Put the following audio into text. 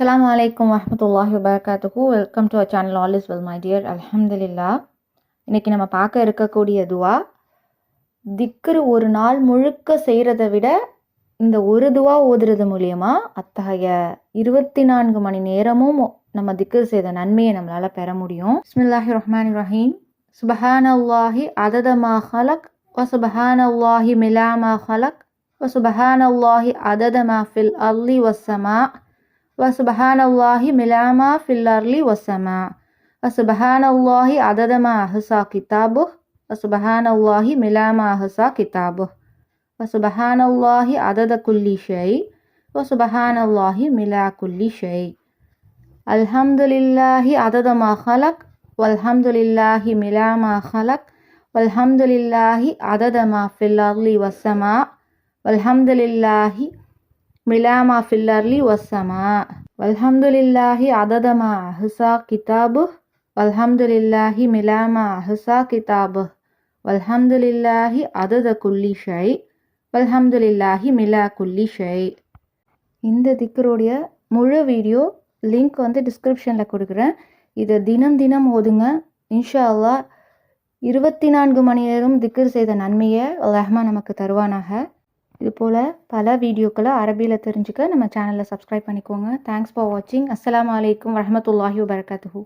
அஸ்லாம் வலைக்கம் வரமத்துல்லாஹி வபர்காத்துக்கு welcome to our channel all is well my dear அலமதுல்லா இன்னைக்கு நம்ம பார்க்க இருக்கக்கூடிய துவா திக்ரு ஒரு நாள் முழுக்க செய்கிறத விட இந்த ஒரு துவா ஓதுறது மூலியமா அத்தகைய இருபத்தி நான்கு மணி நேரமும் நம்ம திக்ரு செய்த நன்மையை நம்மளால் பெற முடியும். இஸ்மில்லாஹி ரஹ்மான் ரஹீம். சுபஹானல்லாஹி அததமா ஹலக் வ சுபஹானல்லாஹி மிலாமா ஹலக் வ சுபஹானல்லாஹி அததமா ஃபில் அல்லி வசமா وسبحان الله ملا ما في الأرض والسماء. وسبحان الله عدد ما أحصى كتابه. وسبحان الله ملا ما أحصى كتابه. وسبحان الله عدد كل شيء. وسبحان الله ملا كل شيء. الحمد لله عدد ما خلق. والحمد لله ملا ما خلق. والحمد لله عدد ما في الأرض والسماء. والحمد لله மிலாமா ஃபில்லர்லி வசமா வல்ஹம்துலில்லாஹி அததமா அஹுசா கிதாபு. வல்ஹம்துலில்லாஹி மிலாமா அஹுசா கிதாபு. வல்ஹம்துலில்லாஹி அதத குல்லி ஷை. வல்ஹம்துலில்லாஹி மிலா குல்லி ஷை. இந்த திக்கருடைய முழு வீடியோ லிங்க் வந்து டிஸ்கிரிப்ஷனில் கொடுக்குறேன். இதை தினம் தினம் ஓதுங்க. இன்ஷா அல்லா இருபத்தி நான்கு மணி நேரம் திக்கர் செய்த நன்மையை ரஹ்மா நமக்கு தருவானாக. இது போல் பல வீடியோக்களை அரபியில் தெரிஞ்சுக்க நம்ம சேனலை சப்ஸ்கிரைப் பண்ணிக்கோங்க. தேங்க்ஸ் ஃபார் வாட்சிங் அஸ்லாம் வலைக்கம் வரமத்துல்லாஹி வபரகாத்துஹு